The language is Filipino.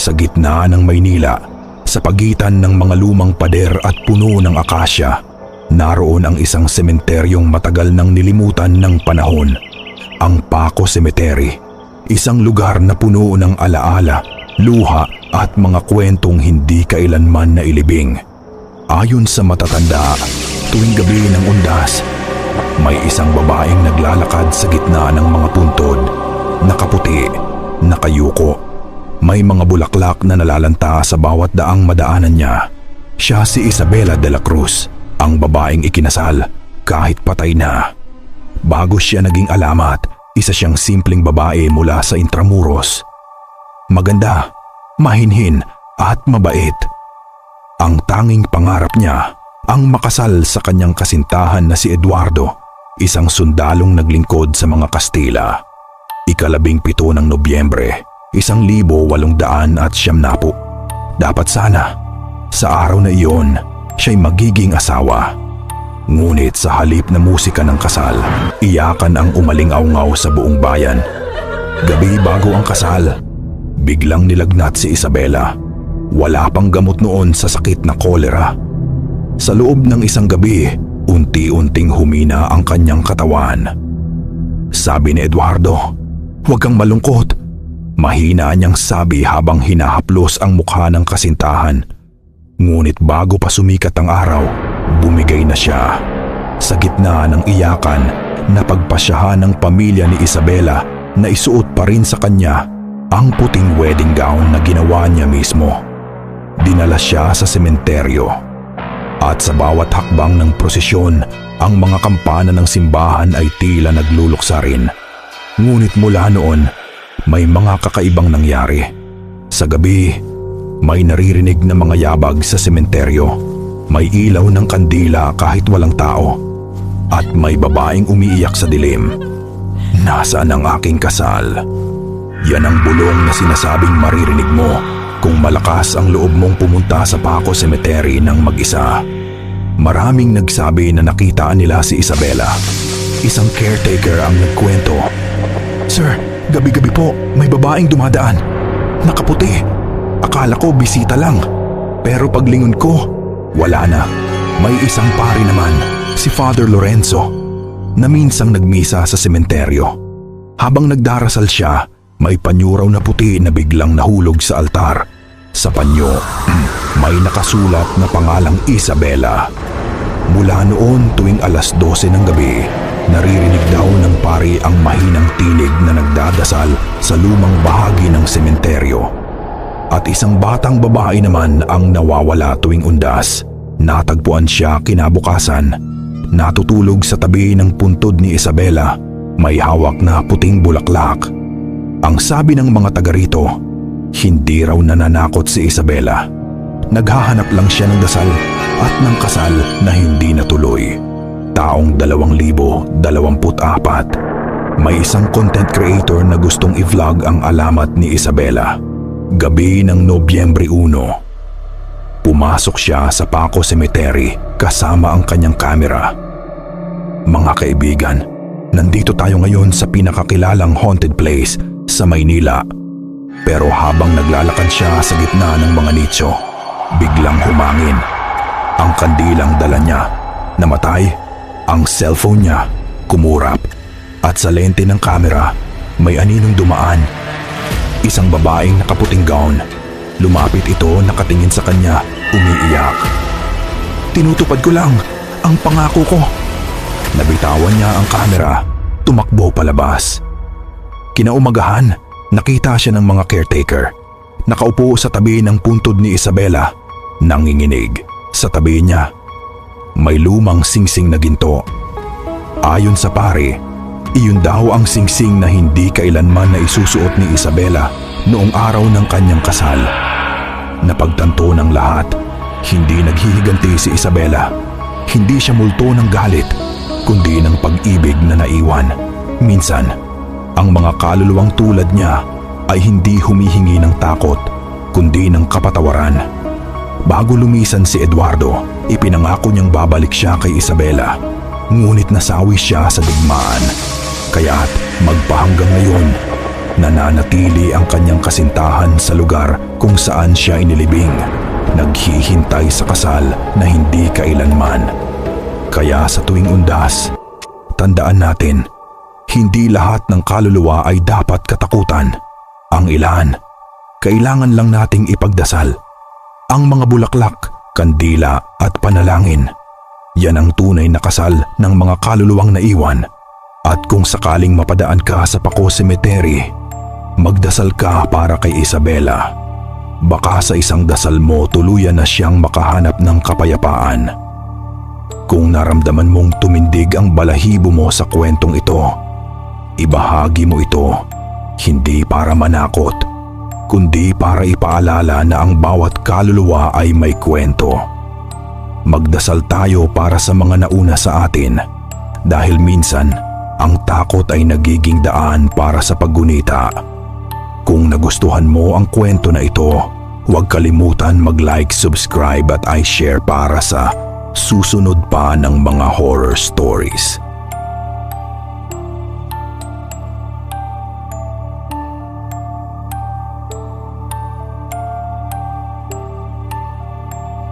Sa gitna ng Maynila, sa pagitan ng mga lumang pader at puno ng akasya, naroon ang isang sementeryong matagal nang nilimutan ng panahon. Ang Paco Cemetery, isang lugar na puno ng alaala, luha at mga kwentong hindi kailanman nailibing. Ayon sa matatanda, tuwing gabi ng undas, may isang babaeng naglalakad sa gitna ng mga puntod, nakaputi, nakayuko. May mga bulaklak na nalalanta sa bawat daang madaanan niya. Siya si Isabela de la Cruz, ang babaeng ikinasal kahit patay na. Bago siya naging alamat, isa siyang simpleng babae mula sa Intramuros. Maganda, mahinhin at mabait. Ang tanging pangarap niya ang makasal sa kanyang kasintahan na si Eduardo, isang sundalong naglingkod sa mga Kastila. Ikalabing pito ng Nobyembre, isang libo walong daan at siyam na po. Dapat sana, sa araw na iyon, siya'y magiging asawa. Ngunit sa halip na musika ng kasal, iyakan ang umaling-aungaw sa buong bayan. Gabi bago ang kasal, biglang nilagnat si Isabela. Wala pang gamot noon sa sakit na kolera. Sa loob ng isang gabi, unti-unting humina ang kanyang katawan. Sabi ni Eduardo, huwag kang malungkot. Mahina niyang sabi habang hinahaplos ang mukha ng kasintahan. Ngunit bago pa sumikat ang araw, bumigay na siya. Sa gitna ng iyakan, napagpasyahan ng pamilya ni Isabela na isuot pa rin sa kanya ang puting wedding gown na ginawa niya mismo. Dinala siya sa sementeryo. At sa bawat hakbang ng prosesyon, ang mga kampana ng simbahan ay tila nagluluksa rin. Ngunit mula noon, may mga kakaibang nangyari. Sa gabi, may naririnig na mga yabag sa sementeryo. May ilaw ng kandila kahit walang tao. At may babaeng umiiyak sa dilim. Nasaan ang aking kasal? Yan ang bulong na sinasabing maririnig mo kung malakas ang loob mong pumunta sa Paco Cemetery ng mag-isa. Maraming nagsabi na nakita nila si Isabela. Isang caretaker ang nagkwento. Sir, gabi-gabi po may babaeng dumadaan. Nakaputi. Akala ko bisita lang. Pero paglingon ko, wala na. May isang pari naman, si Father Lorenzo, na minsang nagmisa sa sementeryo. Habang nagdarasal siya, may panyo raw na puti na biglang nahulog sa altar. Sa panyo, may nakasulat na pangalang Isabela. Mula noon tuwing alas 12 ng gabi, naririnig daw ng pari ang mahinang tinig na nagdadasal sa lumang bahagi ng sementeryo. At isang batang babae naman ang nawawala tuwing undas. Natagpuan siya kinabukasan. Natutulog sa tabi ng puntod ni Isabela. May hawak na puting bulaklak. Ang sabi ng mga taga rito, hindi raw nananakot si Isabela. Naghahanap lang siya ng dasal at ng kasal na hindi natuloy. Taong 2024, may isang content creator na gustong i-vlog ang alamat ni Isabela. Gabi ng Nobyembre 1. Pumasok siya sa Paco Cemetery kasama ang kanyang kamera. Mga kaibigan, nandito tayo ngayon sa pinakakilalang haunted place sa Maynila. Pero habang naglalakad siya sa gitna ng mga nicho, biglang humangin. Ang kandilang dala niya, namatay, ang cellphone niya, kumurap, at sa lente ng kamera, may aninong dumaan. Isang babaeng nakaputing gown. Lumapit ito nakatingin sa kanya, umiiyak. Tinutupad ko lang ang pangako ko. Nabitawan niya ang kamera, tumakbo palabas. Kinaumagahan, nakita siya ng mga caretaker. Nakaupo sa tabi ng puntod ni Isabela, nanginginig. Sa tabi niya, may lumang singsing na ginto. Ayon sa pare, iyon daw ang singsing na hindi kailanman na isusuot ni Isabela noong araw ng kanyang kasal. Napagtanto ng lahat, hindi naghihiganti si Isabela. Hindi siya multo ng galit, kundi ng pag-ibig na naiwan. Minsan, ang mga kaluluwang tulad niya ay hindi humihingi ng takot, kundi ng kapatawaran. Bago lumisan si Eduardo, ipinangako niyang babalik siya kay Isabela. Ngunit nasawi siya sa digmaan. Kaya't magpahanggang ngayon, Nananatili ang kanyang kasintahan sa lugar kung saan siya inilibing. Naghihintay sa kasal na hindi kailanman. Kaya sa tuwing undas, tandaan natin, hindi lahat ng kaluluwa ay dapat katakutan. Ang ilan, kailangan lang nating ipagdasal. Ang mga bulaklak, kandila at panalangin. Yan ang tunay na kasal ng mga kaluluwang naiwan. At kung sakaling mapadaan ka sa Paco Cemetery, magdasal ka para kay Isabela. Baka sa isang dasal mo tuluyan na siyang makahanap ng kapayapaan. Kung naramdaman mong tumindig ang balahibo mo sa kwentong ito, ibahagi mo ito hindi para manakot, kundi para ipaalala na ang bawat kaluluwa ay may kwento. Magdasal tayo para sa mga nauna sa atin dahil minsan ang takot ay nagiging daan para sa paggunita. Kung nagustuhan mo ang kwento na ito, huwag kalimutan mag-like, subscribe at i-share para sa susunod pa ng mga horror stories.